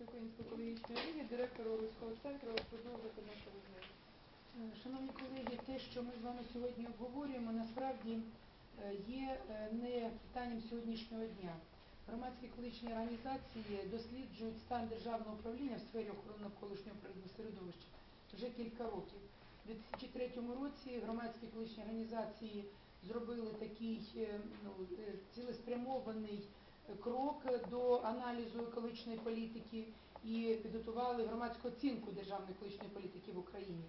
Української екологічної ліги, директора Руського центру, продовжити нашу розмову. Шановні колеги, те, що ми з вами сьогодні обговорюємо, насправді е, є е, не питанням сьогоднішнього дня. Громадські екологічні організації досліджують стан державного управління в сфері охорони навколишнього природного середовища вже кілька років. У 2003 році громадські екологічні організації зробили такий е, ну, цілеспрямований крок до аналізу екологічної політики і підготували громадську оцінку державної екологічної політики в Україні.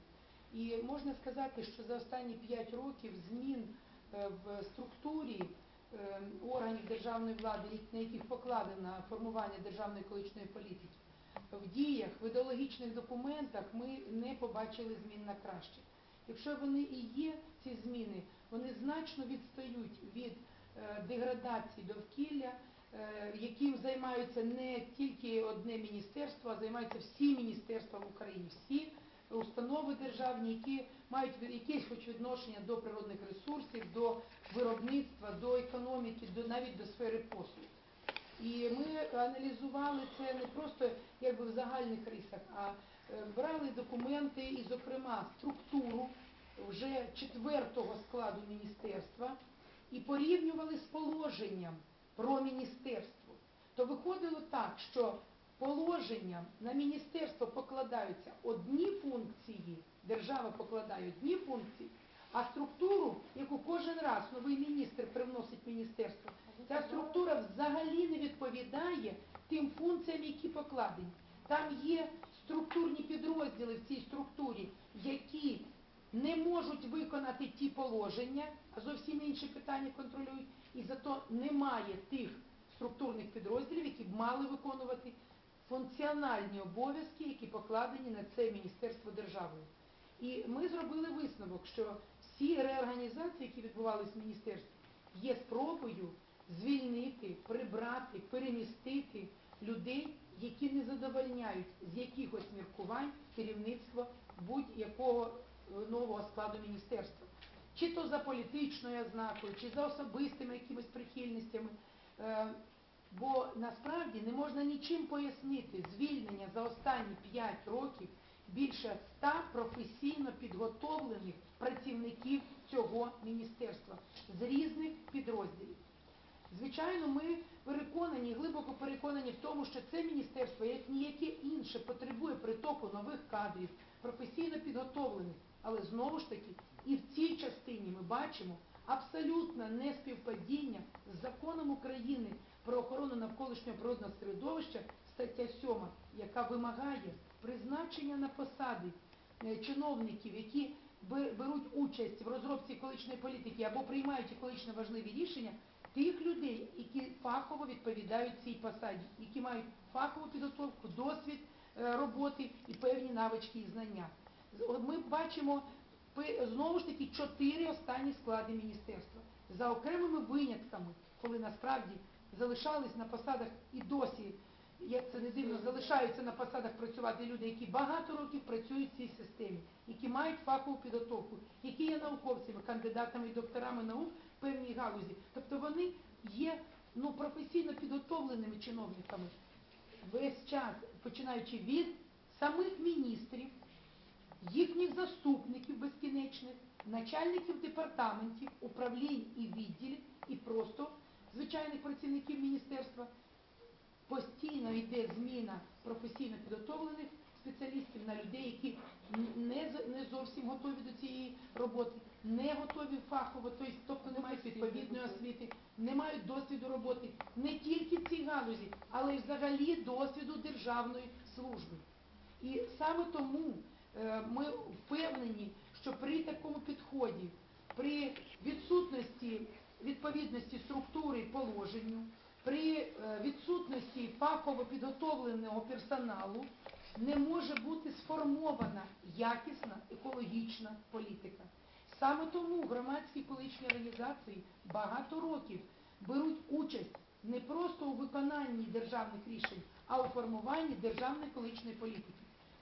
І можна сказати, що за останні 5 років змін е, в структурі е, органів державної влади, на яких покладено формування державної екологічної політики, в діях, в ідеологічних документах ми не побачили змін на краще. Якщо вони і є, ці зміни, вони значно відстають від е, деградації довкілля, яким займаються не тільки одне міністерство, а займаються всі міністерства в Україні, всі установи державні, які мають якесь хоч відношення до природних ресурсів, до виробництва, до економіки, до навіть до сфери послуг. І ми аналізували це не просто якби в загальних рисах, а е, брали документи і, зокрема, структуру вже четвертого складу міністерства і порівнювали з положенням про міністерство. То виходило так, що положенням на міністерство покладаються одні функції, держава покладає одні функції, а структуру, яку кожен раз новий міністр привносить міністерство, ця структура взагалі не відповідає тим функціям, які покладені. Там є структурні підрозділи в цій структурі, які не можуть виконати ті положення, а зовсім інші питання контролюють, і зато немає тих структурних підрозділів, які б мали виконувати функціональні обов'язки, які покладені на це Міністерство державою. І ми зробили висновок, що всі реорганізації, які відбувалися в міністерстві, є спробою звільнити, прибрати, перемістити людей, які не задовольняють з якихось міркувань керівництво будь-якого нового складу міністерства. Чи то за політичною ознакою, чи за особистими якимись прихильностями. Е, Бо насправді не можна нічим пояснити звільнення за останні 5 років більше 100 професійно підготовлених працівників цього міністерства з різних підрозділів. Звичайно, ми переконані, глибоко переконані в тому, що це міністерство, як ніяке інше, потребує притоку нових кадрів, професійно підготовлених. Але знову ж таки, і в цій частині ми бачимо абсолютне неспівпадіння з законом України про охорону навколишнього природного середовища, стаття 7, яка вимагає призначення на посади е, чиновників, які бе- беруть участь в розробці екологічної політики або приймають екологічно важливі рішення, тих людей, які фахово відповідають цій посаді, які мають фахову підготовку, досвід е, роботи і певні навички і знання. Ми бачимо знову ж таки чотири останні склади міністерства. За окремими винятками, коли насправді залишались на посадах і досі, як це не дивно, залишаються на посадах працювати люди, які багато років працюють в цій системі, які мають фахову підготовку, які є науковцями, кандидатами і докторами наук в певній галузі. Тобто вони є ну, професійно підготовленими чиновниками весь час, починаючи від самих міністрів, їхніх заступників безкінечних, начальників департаментів, управлінь і відділів, і просто звичайних працівників міністерства, постійно йде зміна професійно підготовлених спеціалістів на людей, які не, зовсім готові до цієї роботи, не готові фахово, тобто, тобто не мають відповідної освіти, не мають досвіду роботи не тільки в цій галузі, але й взагалі досвіду державної служби. І саме тому ми впевнені, що при такому підході, при відсутності відповідності структури і положенню, при е, відсутності фахово підготовленого персоналу не може бути сформована якісна екологічна політика. Саме тому громадські екологічні організації багато років беруть участь не просто у виконанні державних рішень, а у формуванні державної екологічної політики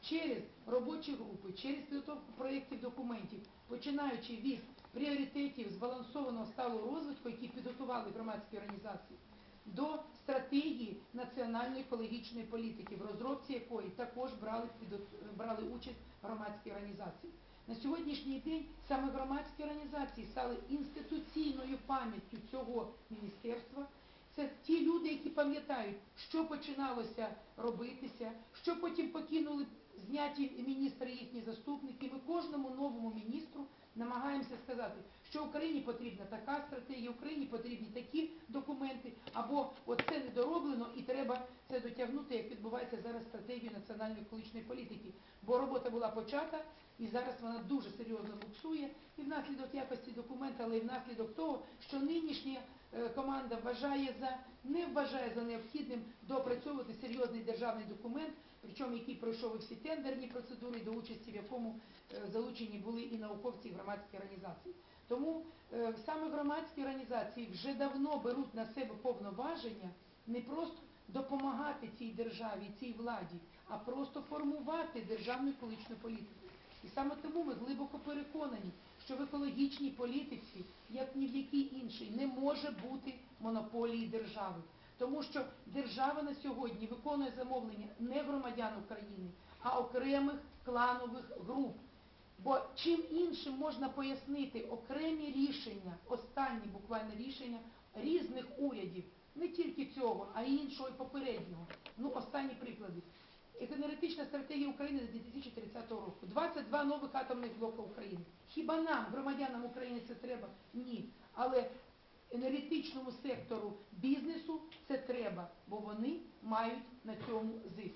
через робочі групи, через підготовку проєктів документів, починаючи від пріоритетів збалансованого сталого розвитку, які підготували громадські організації, до стратегії національної екологічної політики, в розробці якої також брали, брали участь громадські організації. На сьогоднішній день саме громадські організації стали інституційною пам'яттю цього міністерства. Це ті люди, які пам'ятають, що починалося робитися, що потім покинули зняті міністри і їхні заступники. Ми кожному новому міністру намагаємося сказати, що Україні потрібна така стратегія, Україні потрібні такі документи, або оце недороблено і треба це дотягнути, як відбувається зараз стратегію національної екологічної політики. Бо робота була почата, і зараз вона дуже серйозно буксує, внаслідок якості документа, але й внаслідок того, що нинішня е, команда вважає за не вважає за необхідним доопрацьовувати серйозний державний документ, причому який пройшов і всі тендерні процедури, до участі в якому е, залучені були і науковці, і громадські організації. Тому е, саме громадські організації вже давно беруть на себе повноваження не просто допомагати цій державі, цій владі, а просто формувати державну екологічну політику. І саме тому ми глибоко переконані, що в екологічній політиці, як ні в якій іншій, не може бути монополії держави. Тому що держава на сьогодні виконує замовлення не громадян України, а окремих кланових груп. Бо чим іншим можна пояснити окремі рішення, останні буквально рішення різних урядів, не тільки цього, а й іншого і попереднього. Ну, останні приклади. Енергетична стратегія України до 2030 року. 22 нових атомних блока України. Хіба нам, громадянам України, це треба? Ні. Але енергетичному сектору бізнесу це треба, бо вони мають на цьому зиск.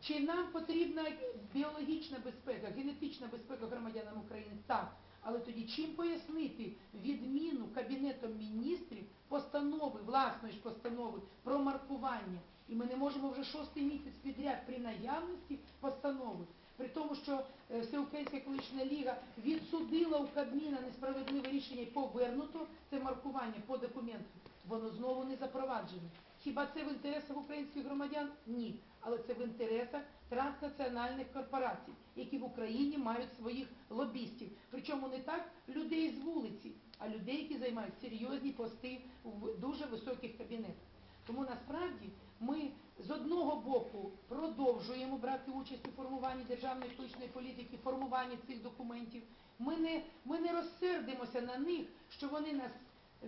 Чи нам потрібна біологічна безпека, генетична безпека громадянам України? Так. Але тоді чим пояснити відміну Кабінетом міністрів постанови, власної ж постанови про маркування? І ми не можемо вже шостий місяць підряд при наявності постанови, при тому, що е, Всеукраїнська екологічна ліга відсудила у Кабміна несправедливе рішення і повернуто це маркування по документу, воно знову не запроваджене. Хіба це в інтересах українських громадян? Ні. Але це в інтересах транснаціональних корпорацій, які в Україні мають своїх лобістів. Причому не так людей з вулиці, а людей, які займають серйозні пости в дуже високих кабінетах. Тому насправді ми з одного боку продовжуємо брати участь у формуванні державної екологічної політики, формуванні цих документів. Ми не, ми не розсердимося на них, що вони нас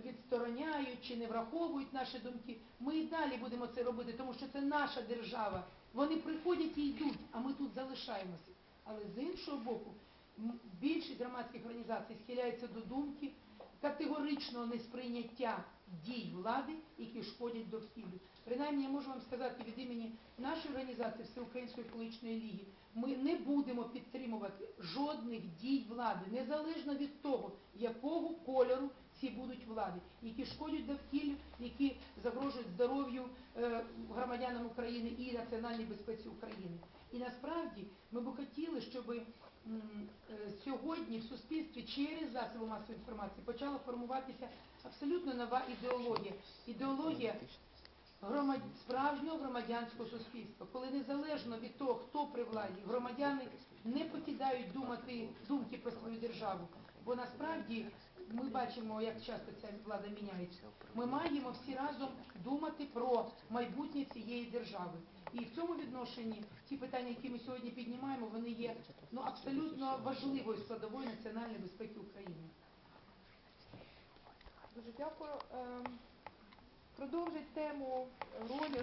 відстороняють чи не враховують наші думки. Ми і далі будемо це робити, тому що це наша держава. Вони приходять і йдуть, а ми тут залишаємося. Але з іншого боку, більшість громадських організацій схиляється до думки категоричного несприйняття дій влади, які шкодять довкіллю. Принаймні, я можу вам сказати від імені нашої організації Всеукраїнської екологічної ліги, ми не будемо підтримувати жодних дій влади, незалежно від того, якого кольору ці будуть влади, які шкодять довкіллю, які загрожують здоров'ю е, громадянам України і національній безпеці України. І насправді ми б хотіли, щоб сьогодні в суспільстві через засоби масової інформації почала формуватися абсолютно нова ідеологія. Ідеологія громад... справжнього громадянського суспільства, коли незалежно від того, хто при владі, громадяни не покидають думати думки про свою державу. Бо насправді ми бачимо, як часто ця влада міняється. Ми маємо всі разом думати про майбутнє цієї держави. І в цьому відношенні ті питання, які ми сьогодні піднімаємо, вони є ну, абсолютно важливою складовою національної безпеки України. Дуже дякую. Ем, Продовжить тему ролі